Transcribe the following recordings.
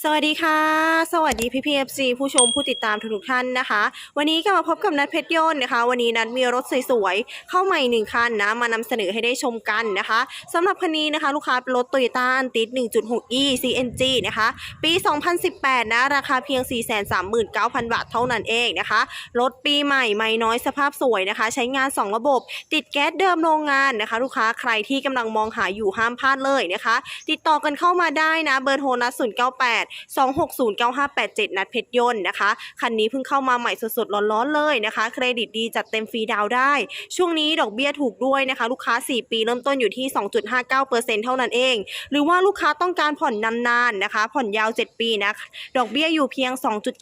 สวัสดีค่ะ สวัสดีพี่พีเอฟซีผู้ชมผู้ติดตามทุกท่านนะคะ วันนี้ก็มาพบกับนัดเพชรยนต์นะคะ วันนี้นัดมีรถสวยๆ เข้ามาอีกหนึ่งคันนะ มานำเสนอให้ได้ชมกันนะคะสำหรับคันนี้นะคะ ลูกค้าเป็นรถ Toyota a n t i s 1.6e CNG นะคะ ปี 2018 นะ ราคาเพียง 439,000 บาทเท่านั้นเองนะคะ รถปีใหม่ไม่น้อยสภาพสวยนะคะ ใช้งาน 2 ระบบ ติดแก๊สเดิมโรงงานนะคะ ลูกค้าใครที่กำลังมองหาอยู่ห้ามพลาดเลยนะคะ ติดต่อกันเข้ามาได้นะ เบอร์โทรนัด098 2609587 นัดเพชรยนต์นะคะ คันนี้เพิ่งเข้ามาใหม่สดๆร้อนๆเลยนะคะ เครดิตดีจัดเต็มฟรีดาวได้ ช่วงนี้ดอกเบี้ยถูกด้วยนะคะ ลูกค้า 4 ปีเริ่มต้นอยู่ที่ 2.59%เท่านั้นเอง หรือว่าลูกค้าต้องการผ่อนนานๆนะคะ ผ่อนยาว 7 ปีนะดอกเบี้ยอยู่เพียง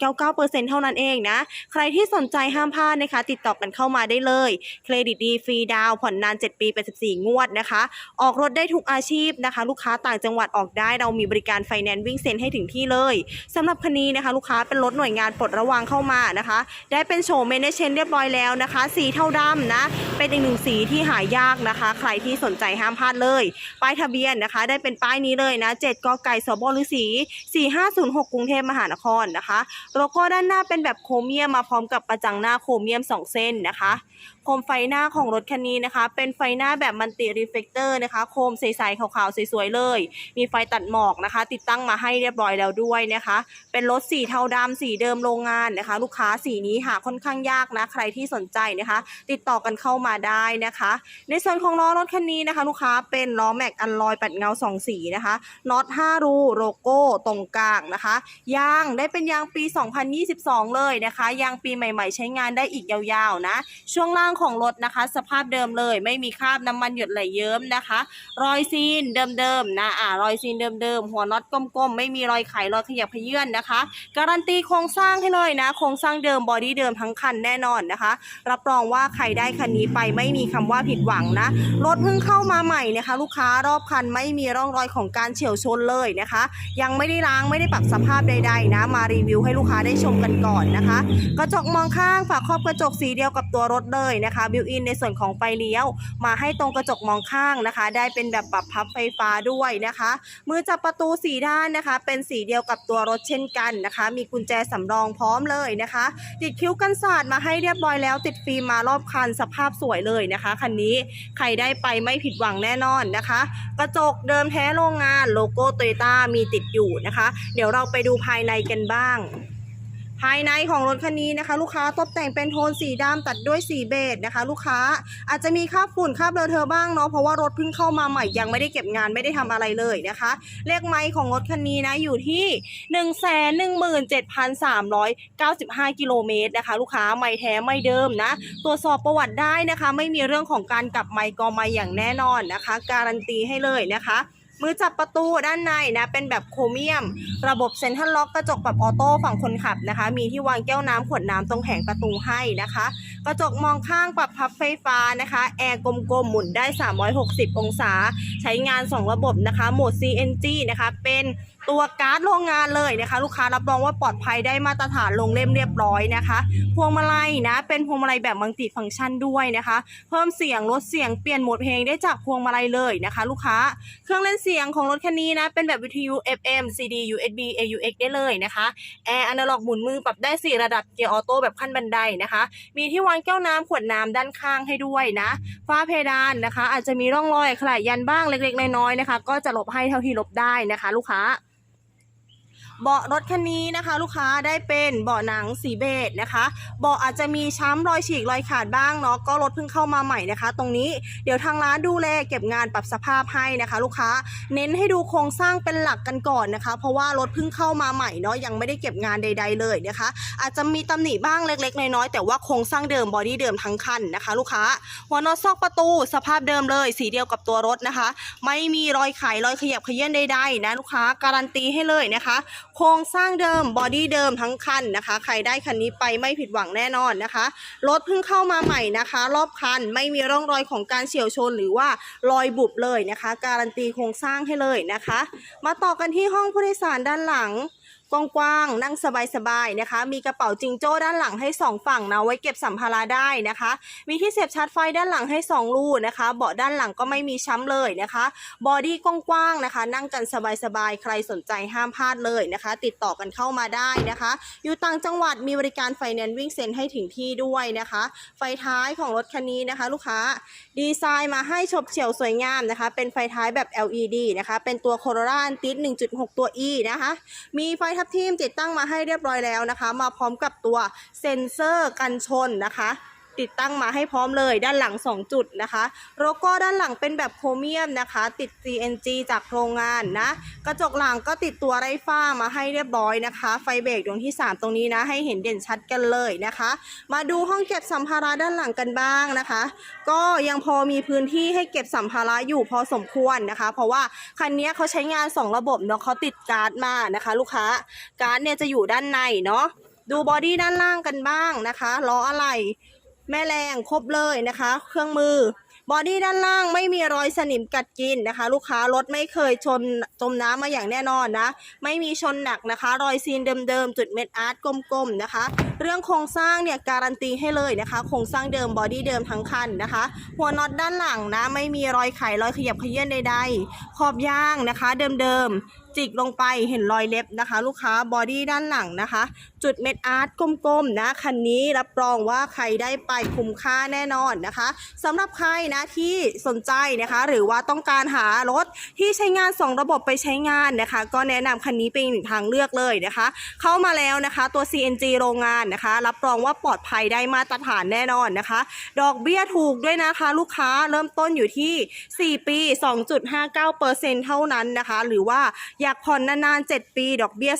2.99%เท่านั้นเองนะ ใครที่สนใจห้ามพลาดนะคะ ติดต่อกันเข้ามาได้เลย เครดิตดีฟรีดาวผ่อนนาน 7 ปี84งวดนะคะ ออกรถได้ทุกอาชีพนะคะ ลูกค้าต่างจังหวัดออกได้เรามีบริการไฟแนนซ์วิ่งเซ็นให้ถึงที่เลยสำหรับคันนี้นะคะ ลูกค้าเป็นรถหน่วยงานปลดระวางเข้ามานะคะ ได้เป็นโฉมเมนเชนเรียบร้อยแล้วนะคะ สีเทาดำนะ เป็นอีกหนึ่งสีที่หายากนะคะ ใครที่สนใจห้ามพลาดเลย ป้ายทะเบียนนะคะ ได้เป็นป้ายนี้เลยนะ7กไก่สบฤษี4506 กรุงเทพมหานครนะคะโลโก้ด้านหน้าเป็นแบบโครเมียมมาพร้อมกับประจังหน้าโครเมียม 2 เส้นนะคะโคมไฟหน้าของรถคันนี้นะคะ เป็นไฟหน้าแบบมันติรีเฟกเตอร์นะคะ โคมใสๆขาวๆสวยๆเลย มีไฟตัดหมอกนะคะ ติดตั้งมาให้เรียบร้อยแล้วด้วยนะคะ เป็นรถสีเทาดำสีเดิมโรงงานนะคะ ลูกค้าสีนี้หาค่อนข้างยากนะ ใครที่สนใจนะคะ ติดต่อกันเข้ามาได้นะคะ ในส่วนของล้อรถคันนี้นะคะ ลูกค้าเป็นล้อแม็กอันลอยปัดเงาสองสีนะคะน็อต5รูโลโก้ตรงกลางนะคะยางได้เป็นยางปี 2022 เลยนะคะยางปีใหม่ ๆ ใช้งานได้อีกยาวๆนะ ช่วงล่างของรถนะคะ สภาพเดิมเลย ไม่มีคราบน้ำมันหยดไหลเยิ้มนะคะ รอยซีนเดิมๆนะอ่ารอยซีนเดิมๆหัวน็อตกลมๆไม่มีรอยไขรอยขยับเขยื่อนนะคะ การันตีโครงสร้างให้เลยนะโครงสร้างเดิมบอดี้เดิมทั้งคันแน่นอนนะคะ รับรองว่าใครได้คันนี้ไปไม่มีคำว่าผิดหวังนะรถเพิ่งเข้ามาใหม่นะคะ ลูกค้ารอบคันไม่มีร่องรอยของการเฉียวชนเลยนะคะ ยังไม่ได้ล้างไม่ได้ปรับสภาพใด ๆ นะ มารีวิวให้ลูกค้าได้ชมกันก่อนนะคะ กระจกมองข้างฝาครอบกระจกสีเดียวกับตัวรถเลยนะคะบิวอินในส่วนของไฟเลี้ยว มาให้ตรงกระจกมองข้างนะคะ ได้เป็นแบบปรับพับไฟฟ้าด้วยนะคะ มือจับประตูสีด้านนะคะ เป็นสีเดียวกับตัวรถเช่นกันนะคะ มีกุญแจสำรองพร้อมเลยนะคะ ติดคิ้วกันศาสตร์มาให้เรียบร้อยแล้ว ติดฟิล์มมารอบคันสภาพสวยเลยนะคะคันนี้ใครได้ไปไม่ผิดหวังแน่นอนนะคะ กระจกเดิมแท้โรงงานโลโก้โตโยต้ามีติดอยู่นะคะ เดี๋ยวเราไปดูภายในกันบ้าง ภายในของรถคันนี้นะคะ ลูกค้าตกแต่งเป็นโทนสีดำตัดด้วยสีเบจนะคะ ลูกค้าอาจจะมีคราบฝุ่นคราบเลอะเทอะบ้างเนาะเพราะว่ารถเพิ่งเข้ามาใหม่ยังไม่ได้เก็บงานไม่ได้ทำอะไรเลยนะคะ เลขไมค์ของรถคันนี้นะอยู่ที่117,395กิโลเมตรนะคะ ลูกค้าไม่แท้ไม่เดิมนะตรวจสอบประวัติได้นะคะ ไม่มีเรื่องของการกลับไมค์กอไมค์อย่างแน่นอนนะคะ การันตีให้เลยนะคะ มือจับประตูด้านในนะเป็นแบบโครเมียม ระบบเซ็นทรัลล็อกกระจกปรับออโต้ฝั่งคนขับนะคะ มีที่วางแก้วน้ำขวดน้ำตรงแผงประตูให้นะคะ กระจกมองข้างปรับพับไฟฟ้านะคะแอร์กลมๆหมุนได้ 360 องศา ใช้งาน 2 ระบบนะคะโหมด CNG นะคะเป็นตัวการ์ดโรงงานเลยนะคะ ลูกค้ารับรองว่าปลอดภัยได้มาตรฐานลงเล่มเรียบร้อยนะคะ พวงมาลัยนะ เป็นพวงมาลัยแบบมัลติฟังก์ชันด้วยนะคะ เพิ่มเสียงลดเสียงเปลี่ยนโหมดเพลงได้จากพวงมาลัยเลยนะคะ ลูกค้าเครื่องเล่นเสียงของรถคันนี้นะ เป็นแบบวิทยุ FM CD USB AUX ได้เลยนะคะแอร์อนาล็อกหมุนมือปรับได้ 4 ระดับเกียร์ออโต้แบบขั้นบันไดนะคะ มีที่วางแก้วน้ำขวดน้ำด้านข้างให้ด้วยนะฝ้าเพดานนะคะ อาจจะมีร่องรอยขลายยันบ้างเล็กๆน้อยๆนะคะ ก็จะลบให้เท่าที่ลบได้นะคะ ลูกค้า เบาะรถคันนี้นะคะ ลูกค้าได้เป็นเบาะหนังสีเบจนะคะเบาะอาจจะมีช้ำรอยฉีกรอยขาดบ้างเนาะก็รถเพิ่งเข้ามาใหม่นะคะ ตรงนี้เดี๋ยวทางร้านดูแลเก็บงานปรับสภาพให้นะคะ ลูกค้าเน้นให้ดูโครงสร้างเป็นหลักกันก่อนนะคะ เพราะว่ารถเพิ่งเข้ามาใหม่เนาะยังไม่ได้เก็บงานใด ๆ เลยนะคะ อาจจะมีตำหนิบ้างเล็ก ๆ น้อยๆแต่ว่าโครงสร้างเดิมบอดี้เดิมทั้งคันนะคะ ลูกค้าหัวนอตซอกประตูสภาพเดิมเลย สีเดียวกับตัวรถนะคะ ไม่มีรอยไขรอยขยับขยื่นใดๆนะลูกค้าการันตีให้เลยนะคะโครงสร้างเดิมบอดี้เดิมทั้งคันนะคะ ใครได้คันนี้ไปไม่ผิดหวังแน่นอนนะคะรถเพิ่งเข้ามาใหม่นะคะ รอบคันไม่มีร่องรอยของการเฉียวชนหรือว่ารอยบุบเลยนะคะ การันตีโครงสร้างให้เลยนะคะ มาต่อกันที่ห้องผู้โดยสารด้านหลัง กว้างๆนั่งสบายๆนะคะ มีกระเป๋าจิงโจ้ด้านหลังให้ 2 ฝั่งนะไว้เก็บสัมภาระได้นะคะ มีที่เสียบชาร์จไฟด้านหลังให้ 2 รูนะคะ เบาะด้านหลังก็ไม่มีช้ำเลยนะคะบอดี้กว้างๆนะคะ นั่งกันสบายๆใครสนใจห้ามพลาดเลยนะคะ ติดต่อกันเข้ามาได้นะคะ อยู่ต่างจังหวัดมีบริการไฟแนนซ์วิ่งเซ็นให้ถึงที่ด้วยนะคะ ไฟท้ายของรถคันนี้นะคะ ลูกค้าดีไซน์มาให้ฉบเฉี่ยวสวยงามนะคะ เป็นไฟท้ายแบบ LED นะคะ เป็นตัว Corolla Antis 1.6 ตัว E นะคะ มีไฟทับทีมติดตั้งมาให้เรียบร้อยแล้วนะคะ มาพร้อมกับตัวเซ็นเซอร์กันชนนะคะ ติดตั้งมาให้พร้อมเลยด้านหลัง 2 จุดนะคะโลโก้ด้านหลังเป็นแบบโครเมียมนะคะ ติด CNG จากโรงงานนะ กระจกหลังก็ติดตัวไร้ฝ้ามาให้เรียบร้อยนะคะ ไฟเบรกดวงที่ 3 ตรงนี้นะ ให้เห็นเด่นชัดกันเลยนะคะ มาดูห้องเก็บสัมภาระด้านหลังกันบ้างนะคะ ก็ยังพอมีพื้นที่ให้เก็บสัมภาระอยู่พอสมควรนะคะ เพราะว่าคันนี้เขาใช้งาน 2 ระบบเนาะเขาติดการ์ดมานะคะ ลูกค้าการ์ดเนี่ยจะอยู่ด้านในเนาะดูบอดี้ด้านล่างกันบ้างนะคะล้ออะไร แม่แรงครบเลยนะคะ เครื่องมือบอดี้ด้านล่างไม่มีรอยสนิมกัดกินนะคะ ลูกค้ารถไม่เคยชนจมน้ำมาอย่างแน่นอนนะ ไม่มีชนหนักนะคะ รอยซีนเดิมๆ จุดเม็ดอาร์ตกลมๆนะคะ เรื่องโครงสร้างเนี่ยการันตีให้เลยนะคะ โครงสร้างเดิมบอดี้เดิมทั้งคันนะคะ หัวน็อตด้านหลังนะ ไม่มีรอยไขรอยขยับขยื่นใดๆ ขอบยางนะคะ เดิมๆ จิกลงไปเห็นรอยเล็บนะคะ ลูกค้าบอดี้ด้านหลังนะคะ จุดเม็ดอาร์ตกลมๆนะคันนี้รับรองว่าใครได้ไปคุ้มค่าแน่นอนนะคะสำหรับใครนะที่สนใจนะคะ หรือว่าต้องการหารถที่ใช้งาน 2 ระบบไปใช้งานนะคะ ก็แนะนำคันนี้เป็นหนึ่งทางเลือกเลยนะคะ เข้ามาแล้วนะคะตัว CNG โรงงานนะคะ รับรองว่าปลอดภัยได้มาตรฐานแน่นอนนะคะ ดอกเบี้ยถูกด้วยนะคะ ลูกค้าเริ่มต้นอยู่ที่ 4 ปี 2.59%เท่านั้นนะคะ หรือว่าอยากผ่อนนานๆ 7 ปี ดอกเบี้ย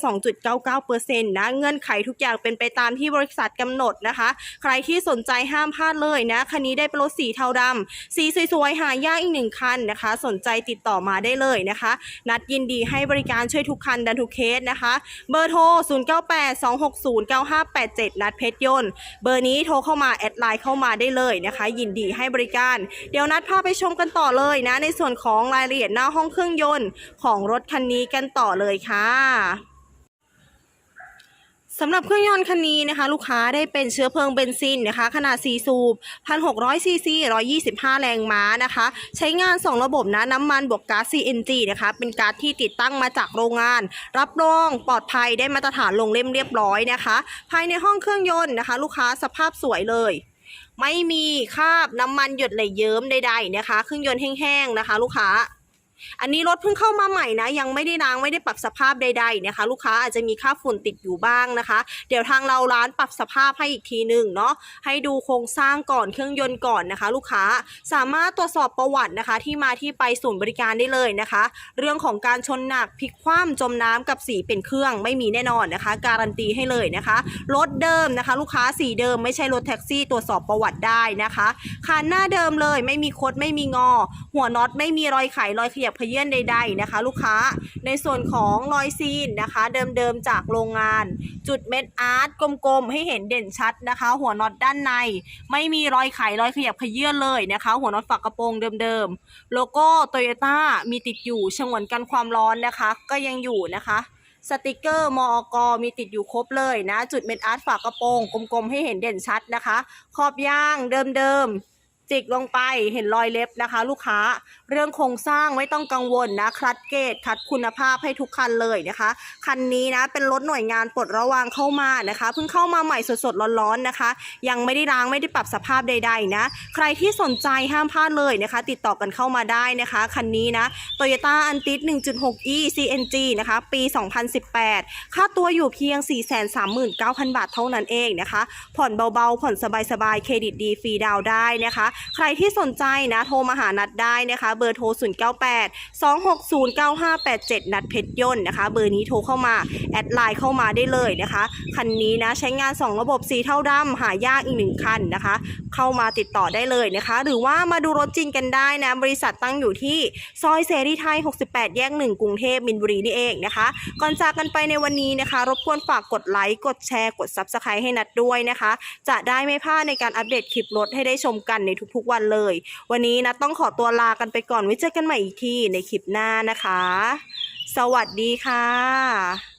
2.99%นะ เงื่อนไขทุกอย่างเป็นไปตามที่บริษัทกำหนดนะคะ ใครที่สนใจห้ามพลาดเลยนะ คันนี้ได้เป็นรถสีเทาดำ สีสวยๆ หายากอีกหนึ่งคันนะคะ สนใจติดต่อมาได้เลยนะคะ นัดยินดีให้บริการช่วยทุกคันดันทุกเคสนะคะ เบอร์โทร 0982609587 นัดเพชรยนต์ เบอร์นี้โทรเข้ามาแอดไลน์เข้ามาได้เลยนะคะ ยินดีให้บริการ เดี๋ยวนัดพาไปชมกันต่อเลยนะ ในส่วนของรายละเอียดหน้าห้องเครื่องยนต์ของรถคันนี้กันต่อเลยค่ะสำหรับเครื่องยนต์คันนี้นะคะ ลูกค้าได้เป็นเชื้อเพลิงเบนซินนะคะ ขนาด 4 สูบ 1,600 ซีซี 125 แรงม้านะคะ ใช้งาน 2 ระบบนะ น้ำมันบวกก๊าซ CNG นะคะ เป็นก๊าซที่ติดตั้งมาจากโรงงาน รับรองปลอดภัยได้มาตรฐานลงเล่มเรียบร้อยนะคะ ภายในห้องเครื่องยนต์นะคะ ลูกค้าสภาพสวยเลย ไม่มีคราบน้ำมันหยดไหลเยิ้มใดๆนะคะ เครื่องยนต์แห้งๆนะคะ ลูกค้า อันนี้รถเพิ่งเข้ามาใหม่นะ ยังไม่ได้ล้างไม่ได้ปรับสภาพใดๆนะคะ ลูกค้าอาจจะมีค่าฝุ่นติดอยู่บ้างนะคะ เดี๋ยวทางเราร้านปรับสภาพให้อีกทีหนึ่งเนาะให้ดูโครงสร้างก่อนเครื่องยนต์ก่อนนะคะ ลูกค้าสามารถตรวจสอบประวัตินะคะ ที่มาที่ไปศูนย์บริการได้เลยนะคะ เรื่องของการชนหนักพลิกคว่ำจมน้ำกับสีเป็นเครื่องไม่มีแน่นอนนะคะ การันตีให้เลยนะคะรถเดิมนะคะ ลูกค้าสีเดิมไม่ใช่รถแท็กซี่ตรวจสอบประวัติได้นะคะคันหน้าเดิมเลย ไม่มีคดไม่มีงอ หัวน็อตไม่มีรอยไขรอยขยับเขยื่อนใด ๆนะคะ ลูกค้าในส่วนของรอยซีนนะคะ เดิมๆจากโรงงาน จุดเม็ดอาร์ตกลมๆ ให้เห็นเด่นชัดนะคะ หัวน็อตด้านใน ไม่มีรอยไขรอยขยับขยื่นเลยนะคะ หัวน็อตฝากระโปรงเดิมๆ โลโก้โตโยต้ามีติดอยู่ฉงวนกันความร้อนนะคะ ก็ยังอยู่นะคะสติกเกอร์มอกมีติดอยู่ครบเลยนะ จุดเม็ดอาร์ตฝากระโปรงกลมๆ ให้เห็นเด่นชัดนะคะ ขอบยางเดิมๆ จิกลงไปเห็นรอยเล็บนะคะ ลูกค้าเรื่องโครงสร้างไม่ต้องกังวลนะคัดเกรดคัดคุณภาพให้ทุกคันเลยนะคะ คันนี้นะเป็นรถหน่วยงานปลดระวางเข้ามานะคะเพิ่งเข้ามาใหม่สดๆร้อนๆนะคะ ยังไม่ได้ล้างไม่ได้ปรับสภาพใด ๆ นะ ใครที่สนใจห้ามพลาดเลยนะคะ ติดต่อกันเข้ามาได้นะคะคันนี้นะ Toyota a n t i s 1.6e CNG นะคะ ปี 2018 ค่าตัวอยู่เพียง 439,000 บาทเท่านั้นเองนะคะ ผ่อนเบาๆ ผ่อนสบายๆ เครดิตดีฟรีดาวได้นะคะใครที่สนใจนะโทรมาหานัดได้นะคะ เบอร์โทร 098 260 9587 นัดเพชรยนต์นะคะ เบอร์นี้โทรเข้ามา แอดไลน์เข้ามาได้เลยนะคะ คันนี้นะใช้งาน 2 ระบบสีเท่าดำหายากอีกหนึ่งคันนะคะ เข้ามาติดต่อได้เลยนะคะ หรือว่ามาดูรถจริงกันได้นะ บริษัทตั้งอยู่ที่ซอยเสรีไทย 68 แยก 1 กรุงเทพมินบุรีนี่เองนะคะ ก่อนจากกันไปในวันนี้นะคะ รบกวนฝากกดไลค์ กดแชร์ กด Subscribe ให้นัดด้วยนะคะ จะได้ไม่พลาดในการอัปเดตคลิปรถให้ได้ชมกันในทุกๆวันเลย วันนี้นะต้องขอตัวลากันไปก่อนไว้เจอกันใหม่อีกทีในคลิปหน้านะคะ สวัสดีค่ะ